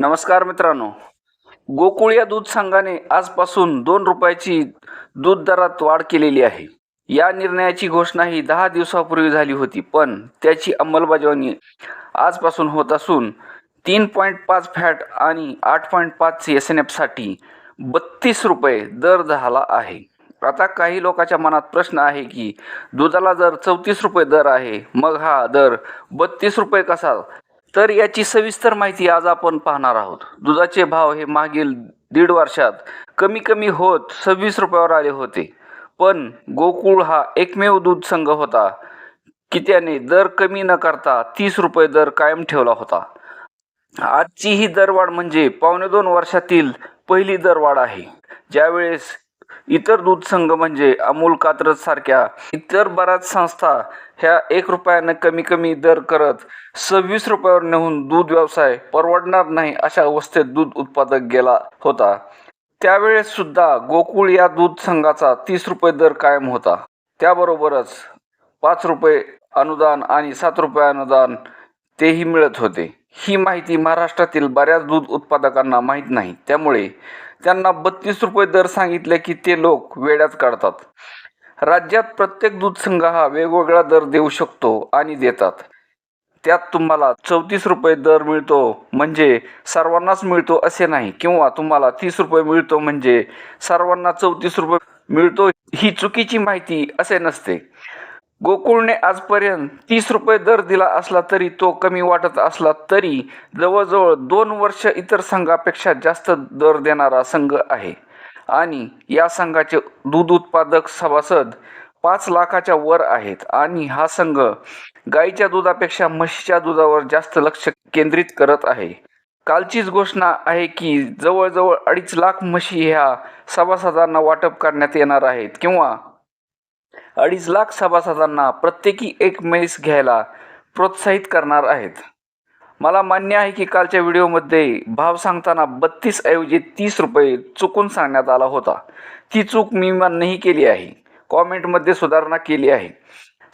नमस्कार मित्रांनो. गोकुळ या दूध संघाने आजपासून दोन रुपयाची दूध दरात वाढ केलेली आहे. या निर्णयाची घोषणा ही दहा दिवसापूर्वी झाली होती पण त्याची अंमलबजावणी आजपासून होत असून तीन पॉईंट पाच फॅट आणि आठ पॉईंट पाच एस एन एफसाठी बत्तीस रुपये दर झाला आहे. आता काही लोकांच्या मनात प्रश्न आहे की दुधाला जर चौतीस रुपये दर आहे मग हा दर बत्तीस रुपये कसा तर याची सविस्तर माहिती आज आपण पाहणार आहोत. दुधाचे भाव हे मागील दीड वर्षात कमी कमी होत सव्वीस रुपयावर आले होते. पण गोकुळ हा एकमेव दूध संघ होता. की त्याने दर कमी न करता तीस रुपये दर कायम ठेवला होता. आजची ही दरवाढ म्हणजे पावणे दोन वर्षातील पहिली दरवाढ आहे. ज्यावेळेस इतर दूध संघ म्हणजे अमूल कात्रज सारख्या इतर बऱ्याच संस्था ह्या एक रुपयानं कमी कमी दर करत सव्वीस रुपयावर नेऊन दूध व्यवसाय परवडणार नाही अशा अवस्थेत दूध उत्पादक गेला होता. त्यावेळेस सुद्धा गोकुळ या दूध संघाचा तीस रुपये दर कायम होता. त्याबरोबरच पाच रुपये अनुदान आणि सात रुपये अनुदान तेही मिळत होते. ही माहिती महाराष्ट्रातील बऱ्याच दूध उत्पादकांना माहीत नाही. त्यामुळे त्यांना बत्तीस रुपये दर सांगितले की ते लोक वेड्यात काढतात. राज्यात प्रत्येक दूध संघ हा वेगवेगळा दर देऊ शकतो आणि देतात. त्यात तुम्हाला चौतीस रुपये दर मिळतो म्हणजे सर्वांनाच मिळतो असे नाही किंवा तुम्हाला तीस रुपये मिळतो म्हणजे सर्वांना चौतीस रुपये मिळतो ही चुकीची माहिती असे नसते. गोकुळने आजपर्यंत तीस रुपये दर दिला असला तरी तो कमी वाटत असला तरी जवळजवळ दोन वर्ष इतर संघापेक्षा जास्त दर देणारा संघ आहे. आणि या संघाचे दूध उत्पादक सभासद पाच लाखाच्या वर आहेत. आणि हा संघ गाईच्या दुधापेक्षा म्हशीच्या दुधावर जास्त लक्ष केंद्रित करत आहे. कालचीच घोषणा आहे की जवळजवळ अडीच लाख म्हशी ह्या सभासदांना वाटप करण्यात येणार आहेत. किंवा अडीच लाख सभासदांना प्रत्येकी एक म्हैस घ्यायला प्रोत्साहित करणार आहेत. मला मान्य आहे की कालच्या व्हिडिओमध्ये भाव सांगताना बत्तीस ऐवजी तीस रुपये चुकून सांगण्यात आला होता. ती चूक मी मान्यही केली आहे. कॉमेंटमध्ये सुधारणा केली आहे.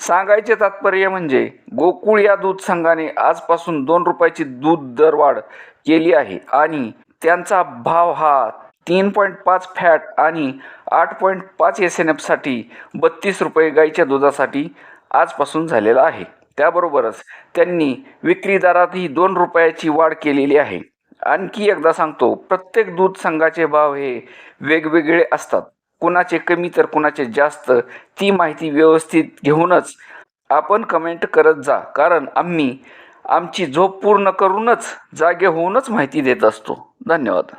सांगायचे तात्पर्य म्हणजे गोकुळ या दूध संघाने आजपासून दोन रुपयाची दूध दरवाढ केली आहे आणि त्यांचा भाव हा तीन पॉईंट पाच फॅट आणि आठ पॉईंट पाच एस एन एफसाठी बत्तीस रुपये गाईच्या दुधासाठी आजपासून झालेला आहे. त्याबरोबरच त्यांनी विक्रीदारातही दोन रुपयाची वाढ केलेली आहे. आणखी एकदा सांगतो प्रत्येक दूध संघाचे भाव हे वेगवेगळे असतात. कुणाचे कमी तर कुणाचे जास्त ती माहिती व्यवस्थित घेऊनच आपण कमेंट करत जा. कारण आम्ही आमची झोप पूर्ण करूनच जागे होऊनच माहिती देत असतो. धन्यवाद.